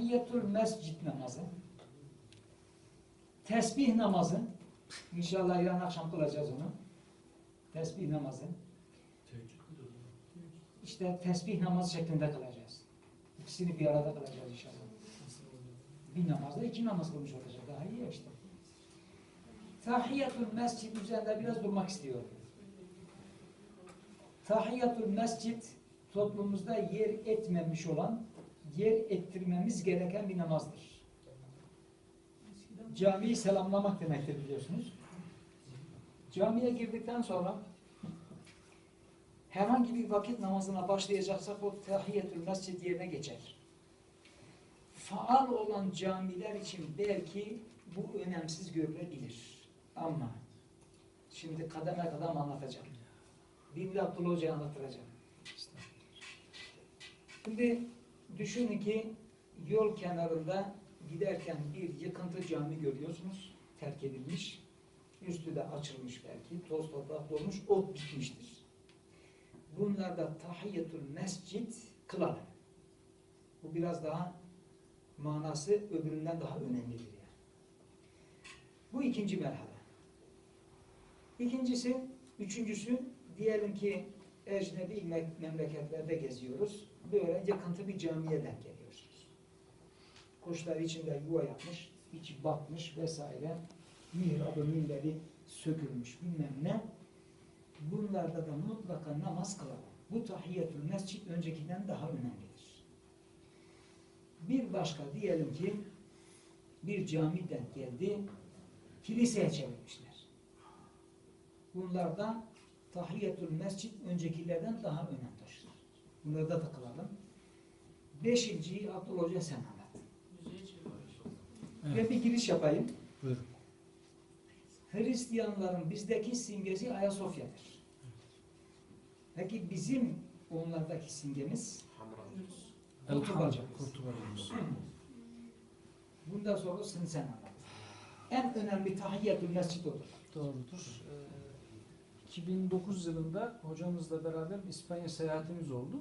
Tahiyyetül mescid namazı, tesbih namazı, İnşallah yarın akşam kılacağız onu. Tesbih namazı. İşte tesbih namazı şeklinde kılacağız. İkisini bir arada kılacağız inşallah. Bir namazda iki namaz kılmış olacak. Daha iyi işte. Tahiyyatül mescid üzerinde biraz durmak istiyorum. Tahiyyatül mescid toplumumuzda yer etmemiş olan, yer ettirmemiz gereken bir namazdır. Camiyi selamlamak demektir biliyorsunuz. Camiye girdikten sonra herhangi bir vakit namazına başlayacaksak o tahiyyetül mescid yerine geçer. Faal olan camiler için belki bu önemsiz görülebilir. Ama şimdi kademe kadem anlatacağım. Binli Abdullah Hoca'yı anlatacağım. Şimdi düşünün ki yol kenarında giderken bir yıkıntı cami görüyorsunuz. Terk edilmiş. Üstü de açılmış belki. Toz toprak olmuş. Ot bitmiştir. Bunlarda tahiyyetül mescid kılalım. Bu biraz daha manası öbüründen daha önemlidir yani. Bu ikinci merhale. İkincisi, üçüncüsü diyelim ki ecnebi me- memleketlerde geziyoruz. Böyle yakıntı bir camiye denk geliyorsunuz. Kuşlar içinde yuva yapmış, içi batmış vesaire. Mihrabı, minberi sökülmüş bilmem ne. Bunlarda da mutlaka namaz kılalım. Bu tahiyyetül mescid öncekinden daha önemlidir. Bir başka diyelim ki bir cami denk geldi, kiliseye çevirmişler. Bunlarda tahiyyetül mescid öncekilerden daha önem taşır. Bunlarda da kılalım. Beşinciyi Abdullah Hoca sen anlat. Ve bir giriş yapayım. Buyurun. Hristiyanların bizdeki simgesi Ayasofya'dır. Peki bizim onlardaki simgemiz Kurtulacak. Kurtulacağız. Bundan sonra sen sen anlat. En önemli tahiyyetül mescid odur. Doğrudur. Ee, 2009 yılında hocamızla beraber İspanya seyahatimiz oldu.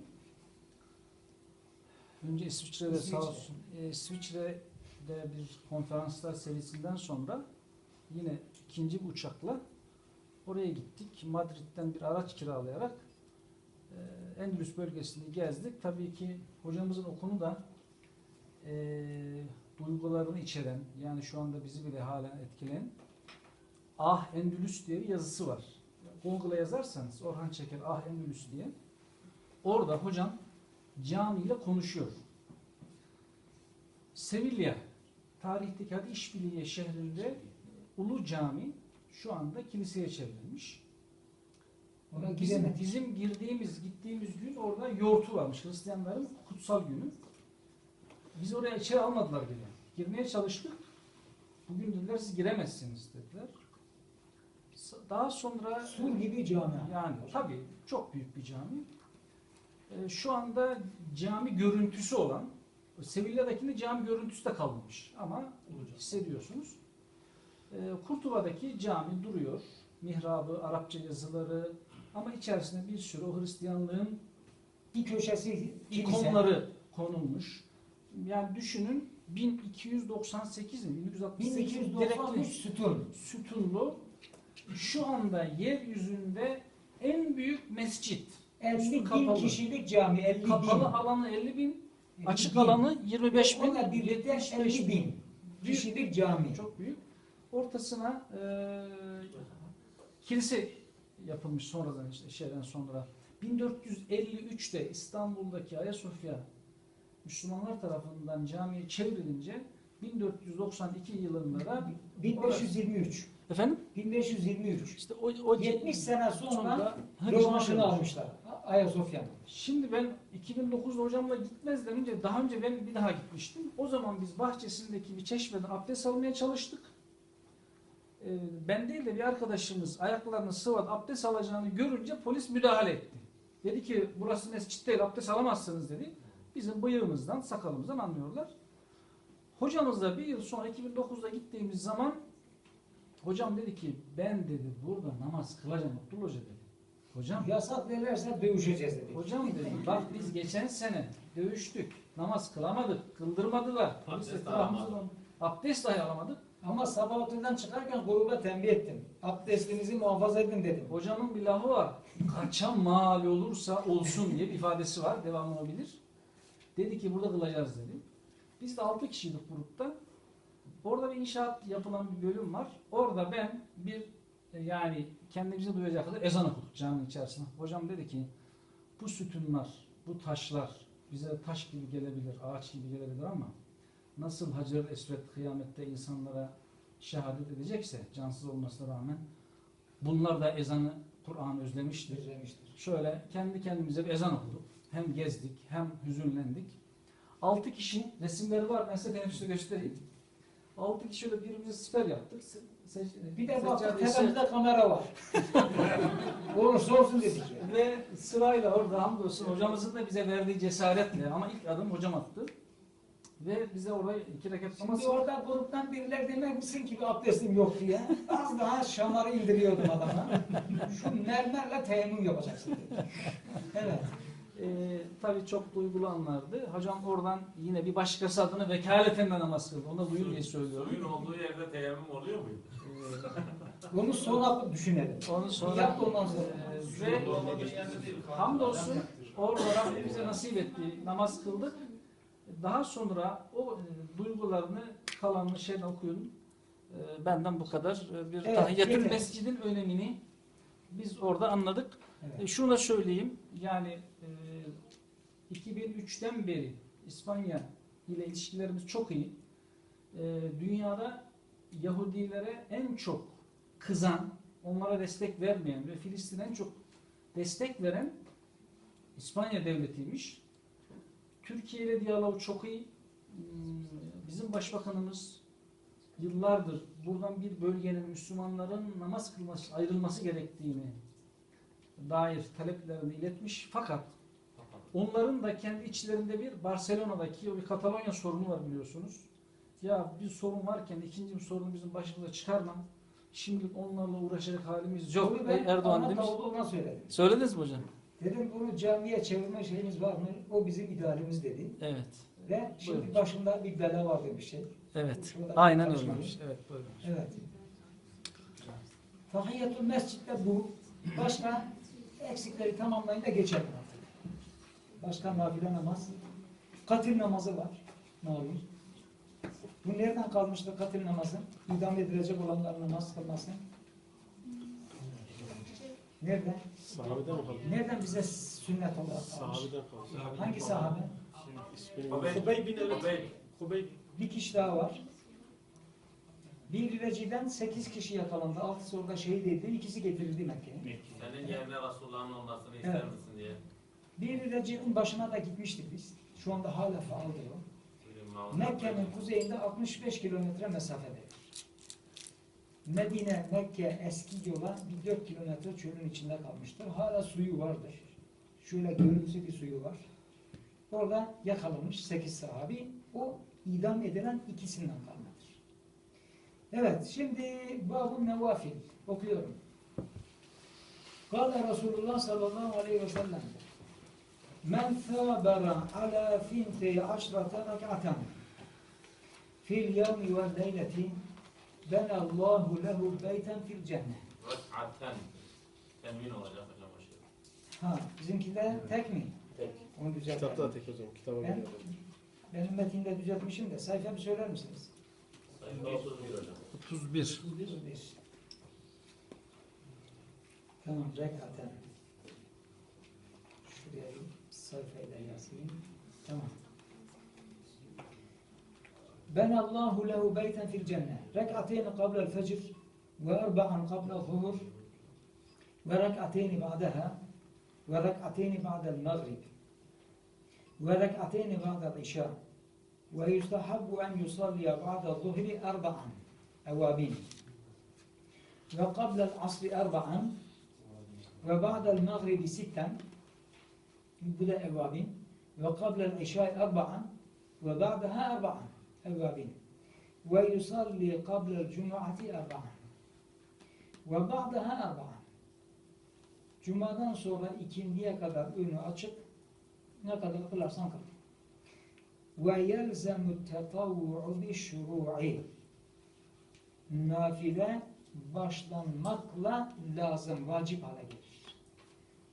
Önce İsviçre'de İsviçre. sağ olsun. e, İsviçre'de bir konferanslar serisinden sonra yine ikinci bir uçakla oraya gittik. Madrid'den bir araç kiralayarak e, Endülüs bölgesini gezdik. Tabii ki hocamızın okunu da e, duygularını içeren, yani şu anda bizi bile halen etkileyen Ah Endülüs diye bir yazısı var. Google'a yazarsanız Orhan Çeker Ah Endülüs diye orada hocam camiyle konuşuyor. Sevilla tarihteki hadi işbirliği şehrinde Ulu Cami şu anda kiliseye çevrilmiş. Ona Bizim, bizim girdiğimiz, gittiğimiz gün orada yoğurtu varmış. Hristiyanların kutsal günü. Biz oraya içeri almadılar bile. Girmeye çalıştık. Bugün dediler siz giremezsiniz dediler. Daha sonra Sur gibi cami. yani tabii çok büyük bir cami. Ee, şu anda cami görüntüsü olan Sevilla'dakinde cami görüntüsü de kalmamış ama hissediyorsunuz. Ee, Kurtula'daki cami duruyor. Mihrabı, Arapça yazıları ama içerisinde bir sürü o Hristiyanlığın Bir köşesi kilise. ikonları konulmuş. Yani düşünün 1298 mi? 1268 mi? 1293 Direkli sütun. sütunlu şu anda yeryüzünde en büyük mescit. 50 Üstü bin kapalı. kişilik cami. 50 Kapalı bin. alanı 50 bin, 50 açık bin. alanı 25 bin, Onunla birlikte 75 50 bin Büyük. kişilik cami. Çok büyük. Ortasına e, kilise yapılmış sonradan işte şeyden sonra. 1453'te İstanbul'daki Ayasofya Müslümanlar tarafından camiye çevrilince 1492 yılında da 1523. efendim 1523. işte o, o 70 sene sonra sonra rövanşını almışlar. Ayasofya'nın. Şimdi ben 2009'da hocamla gitmezden önce daha önce ben bir daha gitmiştim. O zaman biz bahçesindeki bir çeşmeden abdest almaya çalıştık. Ee, ben değil de bir arkadaşımız ayaklarını sıvadı abdest alacağını görünce polis müdahale etti. Dedi ki burası mescit değil abdest alamazsınız dedi. Bizim bıyığımızdan sakalımızdan anlıyorlar. Hocamızla bir yıl sonra 2009'da gittiğimiz zaman hocam dedi ki ben dedi burada namaz kılacağım Abdullah Hoca dedi. Hocam Yasak verirlerse dövüşeceğiz dedi. Hocam dedim bak biz geçen sene dövüştük, namaz kılamadık, kıldırmadılar. Abdest alamadık. abdest dahi alamadık. Ama sabah otelden çıkarken gruba tembih ettim. Abdestinizi muhafaza edin dedim. Hocamın bir lafı var. Kaçan mal olursa olsun diye bir ifadesi var. Devamını o bilir. Dedi ki burada kılacağız dedi. Biz de 6 kişiydik grupta. Orada bir inşaat yapılan bir bölüm var. Orada ben bir e, yani kendimizi duyacak kadar ezan okuduk caminin içerisinde. Hocam dedi ki bu sütunlar, bu taşlar bize taş gibi gelebilir, ağaç gibi gelebilir ama nasıl Hacer Esved kıyamette insanlara şehadet edecekse cansız olmasına rağmen bunlar da ezanı Kur'an özlemiştir. Özlemiştir. Şöyle kendi kendimize bir ezan okuduk. Hem gezdik hem hüzünlendik. Altı kişi resimleri var ben size teneffüste göstereyim. Altı kişi şöyle birbirimize siper yaptık. Se- se- Bir de baktık tepemizde kamera var. Olursa olsun dedik ya. Ve sırayla orada hamdolsun hocamızın da bize verdiği cesaretle ama ilk adım hocam attı. Ve bize orada iki rekat namaz Şimdi orada gruptan biriler demek misin ki bir abdestim yok diye. Az daha şamarı indiriyordum adama. Şu mermerle teyemmüm yapacaksın dedi. Evet. Ee, tabii çok duygulu anlardı. Hocam oradan yine bir başkası adına vekaleten de namaz kıldı. Onu da duyun diye söylüyorum. Suyun olduğu yerde teyemmüm oluyor muydu? Ee, Bunu sonra düşünelim. onu sonra Yap ondan sonra. Ee, ve hamdolsun orada Rabbim bize nasip etti. Namaz kıldık. Daha sonra o e, duygularını kalanını şeyden okuyun. Ee, benden bu kadar. Ee, bir Evet, tahiyyatül yeter. mescidin önemini biz orada anladık. Evet. E, şunu da söyleyeyim. Yani e, 2003'ten beri İspanya ile ilişkilerimiz çok iyi. E, dünyada Yahudilere en çok kızan, onlara destek vermeyen ve Filistin'e en çok destek veren İspanya devletiymiş. Türkiye ile diyaloğu çok iyi. Hmm, Bizim başbakanımız yıllardır buradan bir bölgenin Müslümanların namaz kılması, ayrılması gerektiğini dair taleplerini iletmiş. Fakat onların da kendi içlerinde bir Barcelona'daki bir Katalonya sorunu var biliyorsunuz. Ya bir sorun varken ikinci bir sorunu bizim başımıza çıkarma. Şimdilik onlarla uğraşacak halimiz yok. Bunu ben Erdoğan demiş. söyledim. Söylediniz mi hocam? Dedim bunu camiye çevirme şeyimiz var mı? O bizim idealimiz dedi. Evet. Ve şimdi Buyurun. başımda bir bela var demiş şey. Evet. Aynen öyleymiş. Evet buyurun. Evet. Tahiyyatül mescitte bu. Başka eksikleri tamamlayın da geçelim. Başka nafile namaz. Katil namazı var. Malum. Bu nereden kalmıştı katil namazı? İdam edilecek olanların namaz kılması. Nereden? Sahabeden mi kaldı? Nereden bize sünnet olarak kalmış? Sahabeden kaldı. Hangi sahabe? Hubeyb bin. Hubeyb. Hubeyb. Bir kişi daha var. Bir reciden sekiz kişi yakalandı. Altısı orada şehit edildi. İkisi getirildi Mekke'ye. Senin yerine Resulullah'ın olmasını ister Evet. misin diye. Bir recidin başına da gitmiştik biz. Şu anda hala faaldir o. Mekke'nin kuzeyinde 65 kilometre mesafede. Medine, Mekke eski yola bir 4 kilometre çölün içinde kalmıştır. Hala suyu vardır. Şöyle görüntüsü bir suyu var. Orada yakalanmış 8 sahabi. O idam edilen ikisinden kalmadır. Evet, şimdi Babun Nevafil okuyorum. Kale Resulullah sallallahu aleyhi ve sellem Men thâbera ala finte aşrata rek'atan fil yevmi vel leyleti benallahu lehu beyten fil cennet. Rek'aten. Temin olacak hocam o şey. Ha, bizimkinde tek mi? Tek. Onu düzeltelim. Kitapta da tek zaman. Kitaba Ben-. Benim metinde düzeltmişim de sayfa bir söyler misiniz? Sayın 31 hocam. 31. 31. Tamam, rekaten. Şuraya صرف إلى ياسين. تمام. بنى الله له بيتا في الجنة. ركعتين قبل الفجر وأربعا قبل الظهر وركعتين بعدها وركعتين بعد المغرب وركعتين بعد العشاء. ويستحب أن يصلي بعد الظهر أربعا أوابين. وقبل العصر أربعا وبعد المغرب ستا. بدأ أوابين وقبل العشاء أربعا وبعدها أربعا أوابين ويصلي قبل الجمعة أربعا وبعدها أربعا Cuma'dan sonra ikindiye kadar önü açık ne kadar kılarsan kıl. ve yelzemu tetavvu'u bi şuru'i nafile başlanmakla lazım, vacip hale gelir.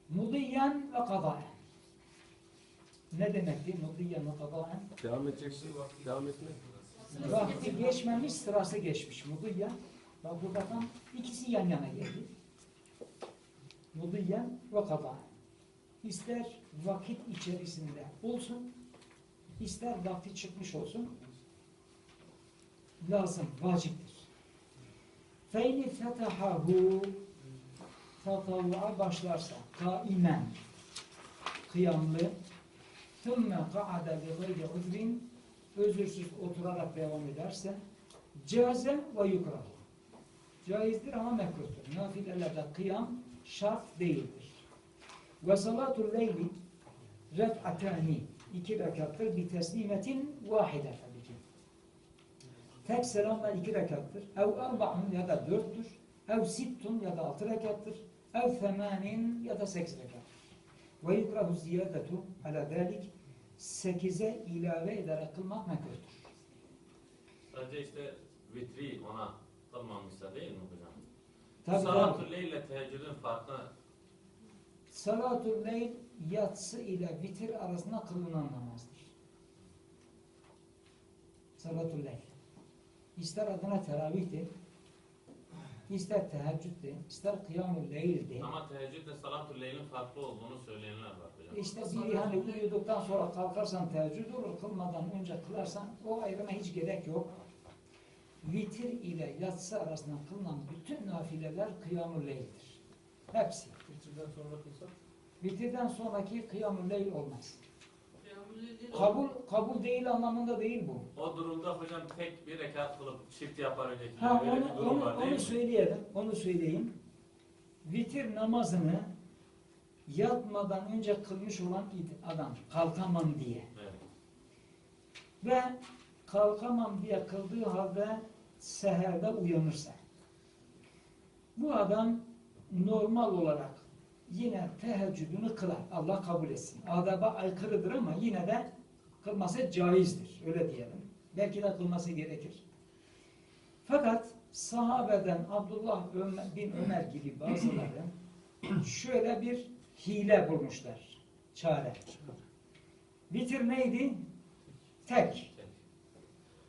Mudiyen ve kadaen. Ne demekti? Mudiyen ve kadaen. Devam edeceksin. Devam etme. Vakti geçmemiş, sırası geçmiş. Mudiyen. Bak burada tam ikisi yan yana geldi. Mudiyen ve kadaen. İster vakit içerisinde olsun, ister vakti çıkmış olsun, lazım, vaciptir. Feyni fetahahu tatavvua başlarsa kaimen kıyamlı ka'ada bi gayri uzrin özürsüz oturarak devam ederse caze ve yukrah caizdir ama mekruhtur. Nafilelerde kıyam şart değildir. Ve salatul leyli rek'atani iki rekattır bir teslimetin vahide tabii ki. Tek selamla iki rekattır. Ev erba'un ya da dörttür. Ev sittun ya da altı rekattır. Ev themanin ya da sekiz rekattır. Ve yukrahu ziyadetu ala dalik sekize ilave ederek kılmak mekruhtur. Sadece işte vitri ona kılmamışsa değil mi hocam? Tabii tabii. Salatü leyle teheccüdün farkı Salatul leyl yatsı ile vitir arasında kılınan namazdır. Salatul leyl. İster adına teravihdi, ister teheccüddü, ister kıyamul leyldi. ama teheccüdle salatü leylin farklı olduğunu söyleyenler var hocam. İşte biri hani uyuduktan sonra kalkarsan teheccüd olur, kılmadan önce kılarsan o ayrıma hiç gerek yok. Vitir ile yatsı arasında kılınan bütün nafileler kıyamul leyldir. Hepsi. Bitirden sonra kılsak. Vitirden sonraki kıyamul leyl olmaz. Kabul kabul değil anlamında değil bu. O durumda hocam tek bir rekat kılıp çift yapar önceki Ha böyle onu bir durum onu, var değil onu mi? söyleyelim. Onu söyleyeyim. Vitir namazını yatmadan önce kılmış olan adam kalkamam diye Evet. ve kalkamam diye kıldığı halde seherde uyanırsa bu adam normal olarak yine teheccüdünü kılar. Allah kabul etsin. Adaba aykırıdır ama yine de kılması caizdir. Öyle diyelim. Belki de kılması gerekir. Fakat sahabeden Abdullah bin Ömer gibi bazıları şöyle bir hile bulmuşlar. Çare. Vitir neydi? Tek.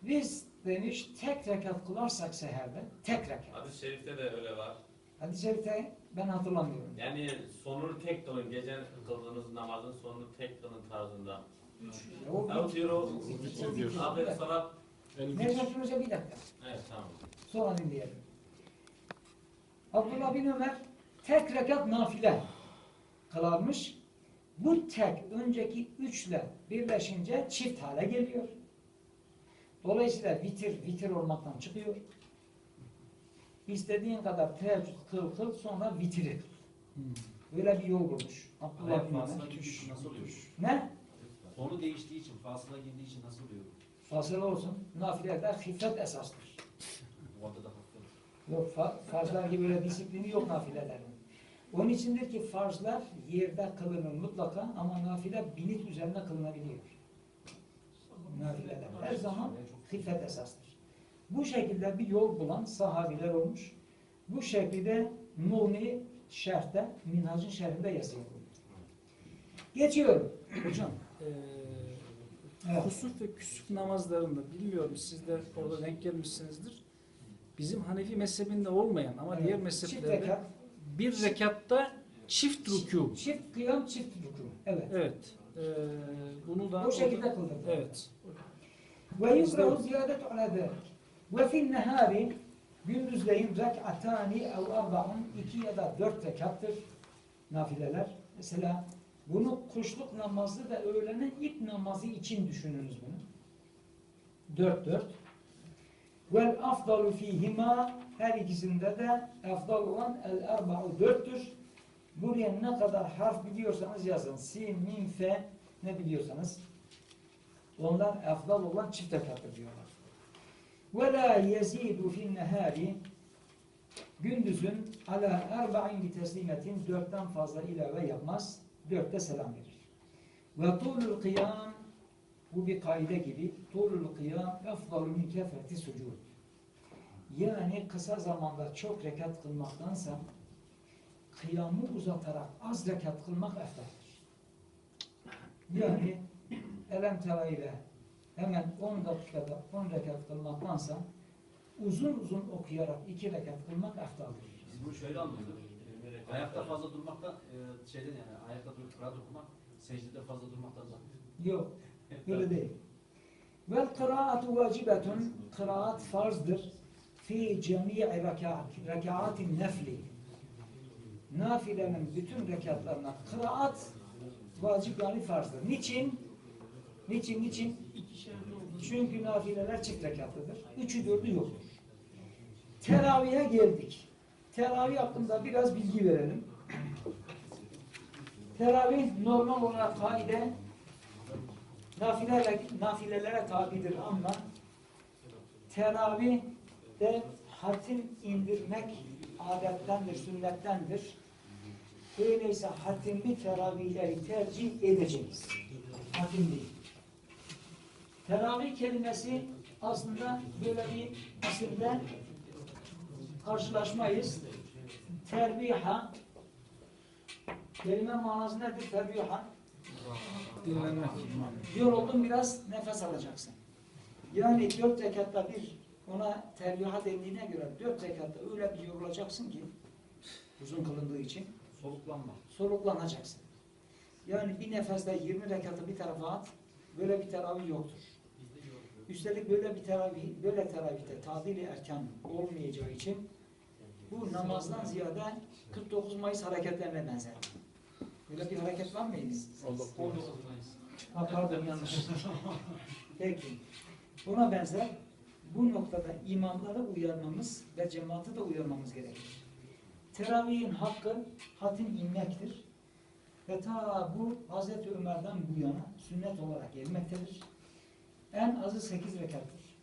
Biz demiş tek rekat kılarsak seherde, tek rekat. Hadis-i şerifte de öyle var. Hadis-i şerifte ben hatırlamıyorum. Yani sonunu tek kılın. Gece kıldığınız namazın sonunu tek kılın tarzında. O Vitir diyor. vitir. Ahmet salat. Necdet Hoca bir dakika. Evet tamam. Sonra dinleyelim. Abdullah bin Ömer tek rekat nafile kılarmış. Bu tek önceki üçle birleşince çift hale geliyor. Dolayısıyla vitir vitir olmaktan çıkıyor. İstediğin kadar teheccüd kıl kıl sonra vitiri. Hmm. Böyle bir yol bulmuş. Abdullah bin? Ne? Konu değiştiği için, fasıla girdiği için nasıl oluyor? Fasıl olsun. Nafilede hifret esastır. Bu anda da haklı. Yok fa- farzlar gibi böyle disiplini yok nafilelerin. Onun içindir ki farzlar yerde kılınır mutlaka ama nafile binit üzerine kılınabiliyor. Nafileler her zaman hifret esastır. Bu şekilde bir yol bulan sahabiler olmuş. Bu şekilde Nuni şerhte, Minhac'ın şerhinde yazıyor. Geçiyorum. Hocam, eee Evet. kusuf ve küsuf namazlarında bilmiyorum siz de orada denk gelmişsinizdir. Bizim Hanefi mezhebinde olmayan ama Evet. diğer mezheplerde rekat, bir rekatta çift rükû. çift kıyam, çift rükû. Evet. Evet. eee, bunu da O şekilde kılınır. Evet. Ve yukrahu ziyadetu ala. Ve fin nehâri gündüzleyin rek'atani ev arba'un iki ya da dört rekattır nafileler. Mesela bunu kuşluk namazı ve öğlenin ilk namazı için düşününüz bunu. Dört dört. Vel afdalu fihima her ikisinde de afdal olan el erba'u dörttür. Buraya ne kadar harf biliyorsanız yazın. Sin, mim, fe ne biliyorsanız. Ondan afdal olan çift rekattır diyorlar. Ve la yezidu fin nehari gündüzün ala erba'in bi teslimetin dörtten fazla ilave yapmaz. Dörtte selam verir. Ve tulul kıyam Bu bir kaide gibi. Tulul kıyam efdalu min kefreti sucud. Yani kısa zamanda çok rekat kılmaktansa kıyamı uzatarak az rekat kılmak eftaldir. Yani elem tera ile hemen 10 dakikada 10 rekat kılmaktansa uzun uzun okuyarak 2 rekat kılmak eftaldir. Biz bunu şöyle anlıyoruz. Ayakta fazla durmaktan, e, şeyden yani ayakta durup Kur'an okumak, secdede fazla durmaktan daha. Yok, öyle değil. Vel kıraatu vacibetun, kıraat farzdır. Fi cemi'i rekat, rekaatin nefli. Nafilenin bütün rekatlarına kıraat vacip yani farzdır. Niçin? Niçin, niçin? Çünkü nafileler çift rekatlıdır. Üçü dördü yoktur. Teravihe geldik. Teravih hakkında biraz bilgi verelim. Teravih normal olarak kaide nafilelere, nafilelere tabidir ama teravih de hatim indirmek adettendir, sünnettendir. Öyleyse hatimli teravihleri tercih edeceğiz. Hatim değil. Teravih kelimesi aslında böyle bir aslında karşılaşmayız. Terbiha kelime manası nedir terbiha? Dinlenmek. Yoruldun biraz nefes alacaksın. Yani dört rekatta bir ona terbiha dendiğine göre dört rekatta öyle bir yorulacaksın ki uzun kılındığı için Soluklanma. soluklanacaksın. Yani bir nefeste 20 rekatı bir tarafa at, böyle bir teravih yoktur. Üstelik böyle bir teravih, böyle teravihte tadili erkan olmayacağı için bu namazdan ziyade 49 Mayıs hareketlerine benzer. Böyle bir hareket var mıydı? Ha, pardon yanlış. Peki. Buna benzer bu noktada imamları uyarmamız ve cemaati de uyarmamız gerekir. Teravihin hakkı hatim inmektir. Ve ta bu Hazreti Ömer'den bu yana sünnet olarak gelmektedir. En azı 8 rekattır.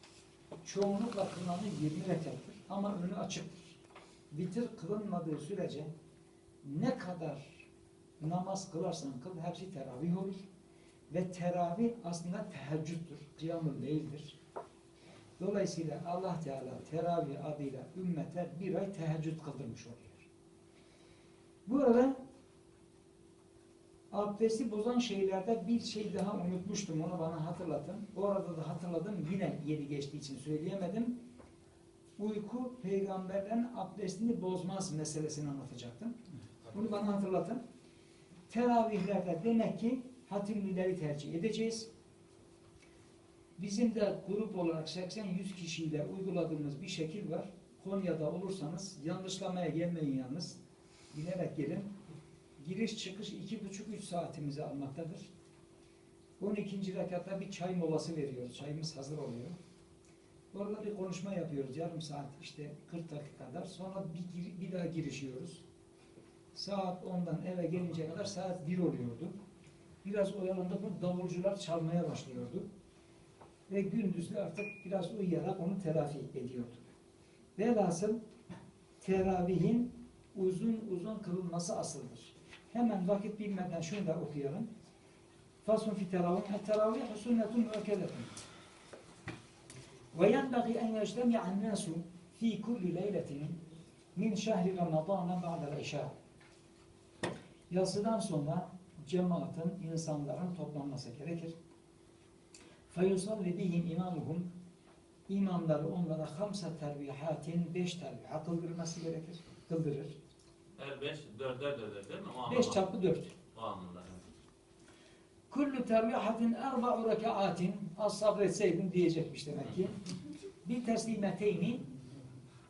Çoğunlukla kılınan 20 rekattır. Ama önü açıktır. Vitir kılınmadığı sürece ne kadar namaz kılarsan kıl hepsi teravih olur. Ve teravih aslında teheccüddür, kıyamul leyldir. Dolayısıyla Allah Teala teravih adıyla ümmete bir ay teheccüd kıldırmış oluyor. Bu arada abdesti bozan şeylerde bir şey daha unutmuştum. Onu bana hatırlatın. Bu arada da hatırladım. Yine yeri geçtiği için söyleyemedim. Uyku peygamberlerin abdestini bozmaz meselesini anlatacaktım. Bunu bana hatırlatın. Teravihlerde demek ki hatimlileri tercih edeceğiz. Bizim de grup olarak 80-100 kişiyle uyguladığımız bir şekil var. Konya'da olursanız yanlışlamaya gelmeyin yalnız. Bilerek gelin. Giriş çıkış iki buçuk üç saatimizi almaktadır. 12. rekatta bir çay molası veriyoruz. Çayımız hazır oluyor. Orada bir konuşma yapıyoruz. Yarım saat işte 40 dakika kadar. Sonra bir, bir daha girişiyoruz. Saat 10'dan eve gelince kadar saat 1 oluyordu. Biraz oyalandık mı davulcular çalmaya başlıyordu. Ve gündüzde artık biraz uyuyarak onu telafi ediyorduk. Velhasıl teravihin uzun uzun kılınması asıldır. Hemen vakit bilmeden şunu da okuyalım. Fasun fi teravih. Teravih sünnetun müekkedetun. Ve yenbagi en yectemi'an nasu fi kulli leyletin min şehri Ramazan'a ba'del işâ. Yatsıdan sonra cemaatin, insanların toplanması gerekir. Feyusalli bihim imamuhum imamları onlara hamsa terbihatin beş terbiha kıldırması gerekir. Kıldırır. Her 5, 4'er 4'er değil mi? O Beş çarpı dört. O anlamda. Kullu terbihatin erba'u rekaatin az sabretseydin diyecekmiş demek ki. Bir teslimeteyni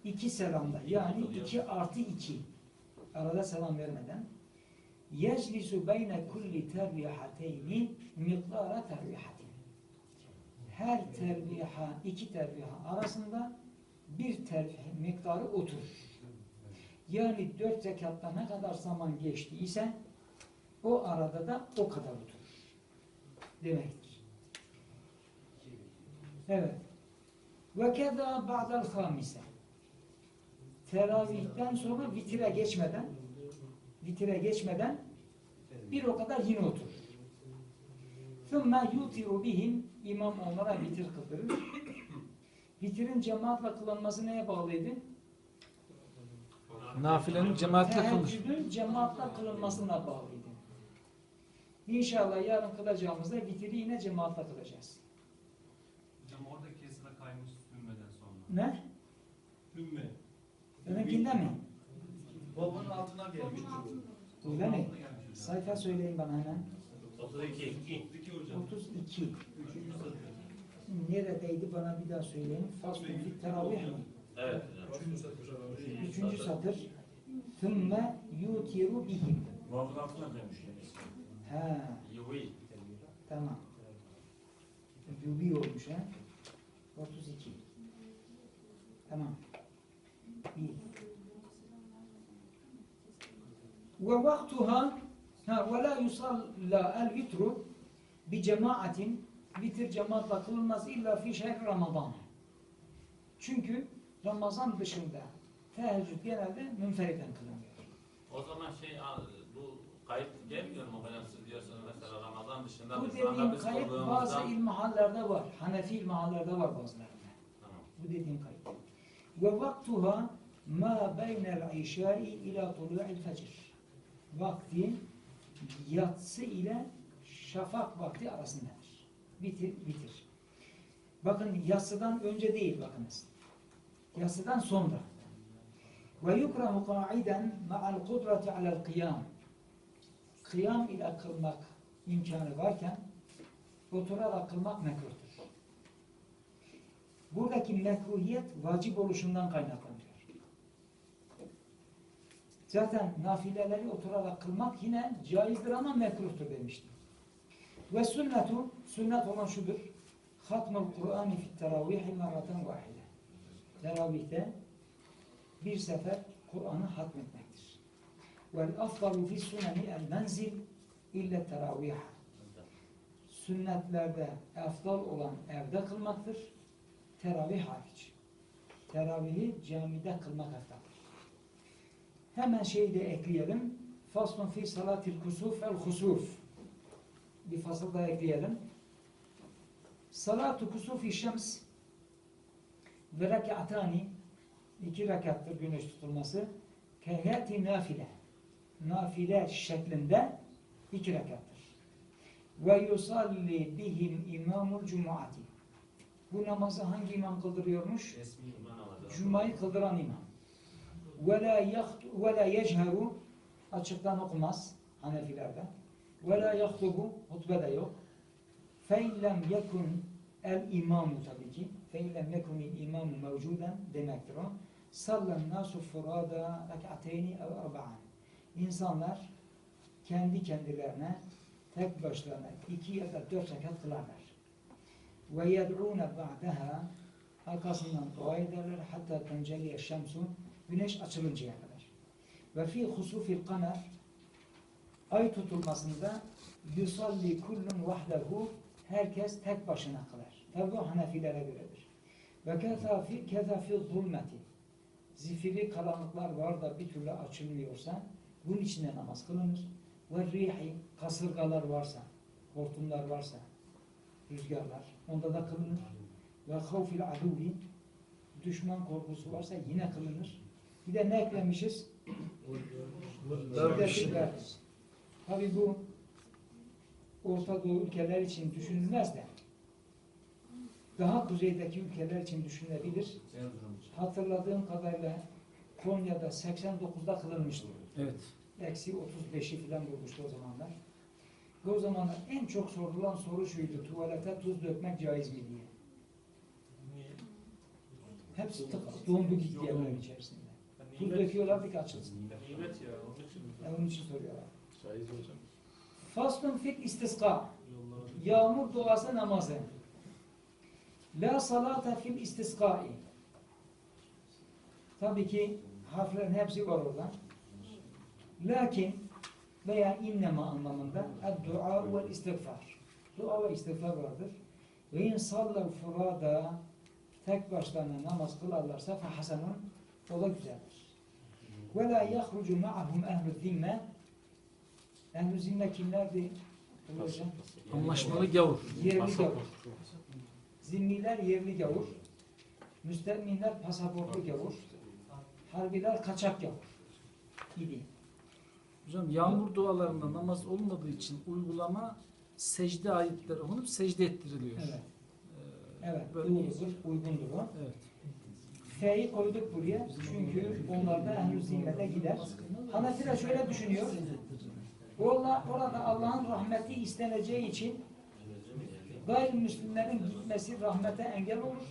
iki selamda yani iki artı iki arada selam vermeden yeclisu beyne kulli terbihateyni miqdara terbihatin her terbiha iki terbiha arasında bir terbiha miktarı oturur. Yani dört zekatta ne kadar zaman geçtiyse o arada da o kadar oturur. Demektir. Evet. Ve keda ba'del hamise. Teravihten sonra vitire geçmeden vitire geçmeden bir o kadar yine oturur. Thumma yutiru bihim imam onlara vitir kıldırır. Vitirin cemaatle kılınması neye bağlıydı? Nafilenin cemaatle kılınır. Teheccüdün cemaatle kılınmasına bağlıydı. İnşallah yarın kılacağımızda vitiri yine cemaatle kılacağız. Hocam oradaki sıra kaymış sürmeden sonra. Ne? Ümme. Benimkinde mi? Babamın altından gelmiş. Öyle mi? Altına. Sayfa söyleyin bana hemen. 32. 32 hocam. 32. Üçüncü satır. Neredeydi bana bir daha söyleyin. Fit teravih mi? Evet hocam. Üçüncü satır. Üçüncü satır. Thümme yutiru bihim. Vav'ın altına demiş yani. Ha, Yuvi. tamam. Yubi olmuş ha. 32. Tamam. İyi. Ve vaktuha ha ve la yusalla el vitru bi cemaatin vitir cemaatle kılınmaz illa fi şehri Ramazan. Çünkü Ramazan dışında teheccüd genelde münferiden kılınıyor. O zaman şey bu kayıt gelmiyor mu hocam siz diyorsunuz mesela Ramazan dışında Bu dediğim kıldığımızda- bazı ilmihallerde var. Hanefi ilmihallerde var bazılarında. Tamam. Bu dediğim kayıt. Ve vaktuha ma beynel işai ila tulu'il fecr. Vakti yatsı ile şafak vakti arasındadır. Bitir, bitir. Bakın yatsıdan önce değil bakınız. Yatsıdan sonra. Ve yukrahu qa'iden ma'al kudrati alel kıyam. Kıyam ile kılmak imkanı varken oturarak kılmak mekruhtur. Buradaki mekruhiyet vacip oluşundan kaynaklanıyor. Zaten nafileleri oturarak kılmak yine caizdir ama mekruhtur demiştim. Ve sünnetu, sünnet olan şudur. Hatmul Kur'an fi teravihi merraten vahide. Teravihte bir sefer Kur'an'ı hatmetmektir. Vel afdalu fi suneni el menzil ille teraviha. Sünnetlerde efdal olan evde kılmaktır. Teravih hariç. Teravihi camide kılmak eftaldir. Hemen şeyi de ekleyelim. Faslun fi salatil kusuf el husuf. Bir fasıl da ekleyelim. Salatu kusufi şems ve rekatani iki rekattır güneş tutulması. Kehiyati nafile. Nafile şeklinde iki rekattır. Ve yusalli bihim imamul cumuati. Bu namazı hangi imam kıldırıyormuş? Resmi alacağız. Cuma'yı kıldıran imam. Ve la yaht- ve la yecheru açıktan okumaz Hanefilerde. Ve la yahtubu hutbede yok. Fe in lem yekun el imamu tabii ki. Yekun el imamu mevcuden demektir o. Sallen nasu furada rek'ateyni ev arba'an. İnsanlar kendi kendilerine tek başlarına iki ya da dört rekat kılarlar. Ve yed'ûne ba'daha arkasından dua ederler hatta tenceliye şemsu güneş açılıncaya kadar. Ve fi husufil kamer ay tutulmasında yusalli kullun vahdehu herkes tek başına kılar. Tabi bu Hanefilere göredir. Ve keza fi, zulmeti zifiri karanlıklar var da bir türlü açılmıyorsa bunun içinde namaz kılınır. Ve rihi kasırgalar varsa, hortumlar varsa, rüzgarlar onda da kılınır. Ve havfil aduvi düşman korkusu varsa yine kılınır. Bir de ne eklemişiz? Tabi bu Orta Doğu ülkeler için düşünülmez de daha kuzeydeki ülkeler için düşünülebilir. Hatırladığım kadarıyla Konya'da 89'da kılınmıştı. Evet. Eksi 35'i falan bulmuştu o zamanlar. Ve o zamanlar en çok sorulan soru şuydu. Tuvalete tuz dökmek caiz mi diye. Hepsi tık, dondu gitti evlerin içerisinde. Tuz döküyorlardı ki açılsın. Nimet ya. Onun için. Yani onun için soruyorlar. Şahiz hocam. Faslun fit istisqa. Yağmur duası namazı. La salata fil istisqai. Tabii ki harflerin hepsi var orada. Lakin veya innema anlamında dua ve istiğfar. Dua ve istiğfar vardır. Ve in sallal furada tek başlarına namaz kılarlarsa fe hasenun o da güzeldir. Ve la yahrucu ma'ahum ehlü zimme ehl-i zimme kimlerdi? Anlaşmalı gavur. Yerli gavur. Zimmiler yerli gavur. Müsterminler pasaportlu gavur. Harbiler kaçak gavur. İdi. Hocam yağmur dualarında namaz olmadığı için uygulama secde ayetleri okunup secde ettiriliyor. Evet. Ee, Evet. Böyle Doğrudur. Uygundur o. Evet. F'yi koyduk buraya. Çünkü onlar da ehl zimmete gider. Hanefiler şöyle düşünüyor. Orada, orada Allah'ın rahmeti isteneceği için gayrimüslimlerin gitmesi rahmete engel olur.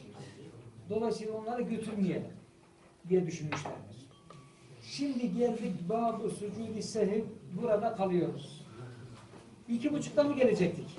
Dolayısıyla onları götürmeyelim diye düşünmüşlerdir. Şimdi geldik Bab-ı Sucud-i burada kalıyoruz. İki buçukta mı gelecektik?